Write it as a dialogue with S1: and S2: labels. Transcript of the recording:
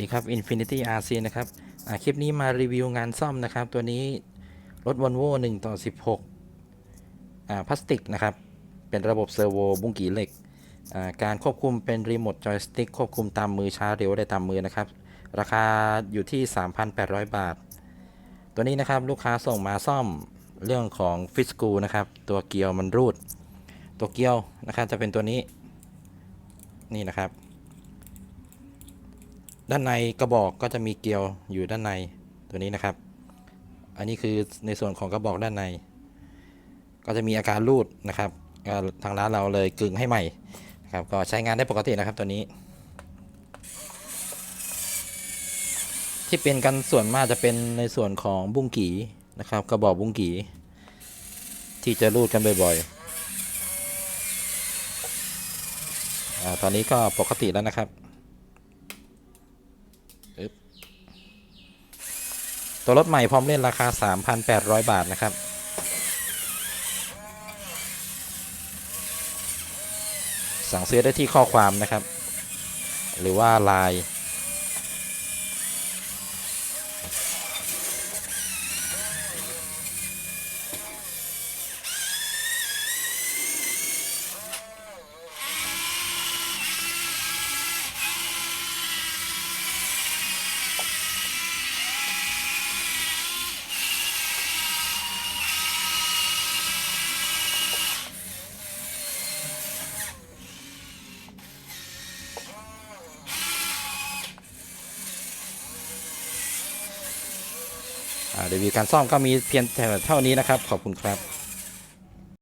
S1: ดีครับ Infinity RC นะครับอ่าคลิปนี้มารีวิวงานซ่อมนะครับ ตัวนี้รถ Volvo 1 ต่อ 16อ่าพลาสติกนะครับ เป็นระบบเซอร์โวบุ้งกีเหล็กอ่าการควบคุมเป็นรีโมทจอยสติ๊กควบคุมตามมือช้าเร็วได้ตามมือนะครับ ราคาอยู่ที่ 3,800 บาท ตัวนี้นะครับลูกค้าส่งมาซ่อมเรื่องของฟิสกูนะครับ ตัวเกียวมันรูด ตัวเกียวนะครับจะเป็นตัวนี้นี่นะครับ ด้านในกระบอกก็จะมีเกลียวอยู่ด้านในตัวนี้นะครับ อันนี้คือในส่วนของกระบอกด้านใน ก็จะมีอาการรูดนะครับทางร้านเราเลยกึ่งให้ใหม่นะครับก็ใช้งานได้ปกตินะครับตัวนี้ ที่เป็นกันส่วนมากจะเป็นในส่วนของบุ้งกีนะครับ กระบอกบุ้งกีที่จะรูดกันบ่อยๆอาตอนนี้ก็ปกติแล้วนะครับ ตัวรถใหม่พร้อมเล่นราคา 3,800 บาทนะครับ สั่งซื้อได้ที่ข้อความนะครับ หรือว่าไลน์ รีวิวการซ่อมก็มีเพียงเท่านี้นะครับ ขอบคุณครับ